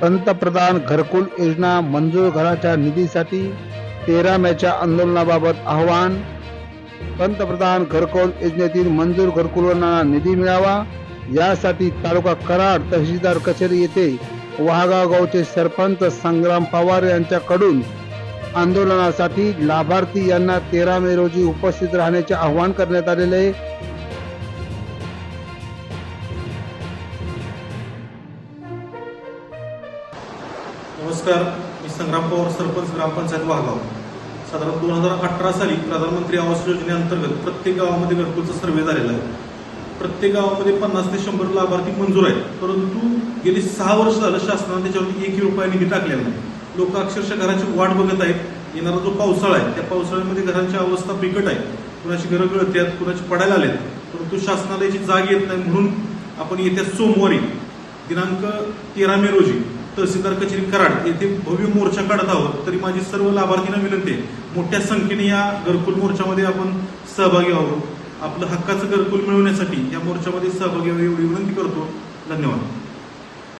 पंतप्रधान घरकुल योजना मंजूर घराच्या निधीसाठी तेरा मेच्या आंदोलनाबाबत आव्हान. पंतप्रधान घरकुल योजनेतील मंजूर घरकुलांना निधी मिळावा. यासाठी तालुका कराड तहसीलदार कचेरी येथे वाहगाव गावचे सरपंच संग्राम पवार यांच्याकडून आंदोलनासाठी लाभार्थी यांना तेरा मे रोजी उपस्थित राहण्याचे आवाहन करण्यात आलेले नमस्कार मी संग्राम पवार सरपंच ग्रामपंचायत वाघाव. साधारण दोन हजार अठरा साली प्रधानमंत्री आवास योजनेअंतर्गत प्रत्येक गावामध्ये घरकुलचा सर्वे झालेला आहे. प्रत्येक गावामध्ये पन्नास ते शंभर लाभार्थी मंजूर आहेत. परंतु गेली सहा वर्ष झालं शासनाने त्याच्यावरती एकही रुपया निधी टाकलेला नाही. लोक अक्षरशः घराची वाट बघत आहेत. येणारा जो पावसाळा आहे त्या पावसाळ्यामध्ये घरांची अवस्था बिकट आहे. कुणाची घरं गळत्यात कुणाची पडायला आलेत. परंतु शासनाला याची जाग येत नाही म्हणून आपण येत्या सोमवारी दिनांक तेरा मे रोजी तहसीलदार कचेरी कराड येथे भव्य मोर्चा काढत आहोत. तरी माझी सर्व लाभार्थींना विनंती आहे मोठ्या संख्येने या घरकुल मोर्चामध्ये आपण सहभागी आहोत. आपलं हक्काचं घरकुल मिळवण्यासाठी या मोर्चामध्ये सहभागी एवढी विनंती करतो. धन्यवाद.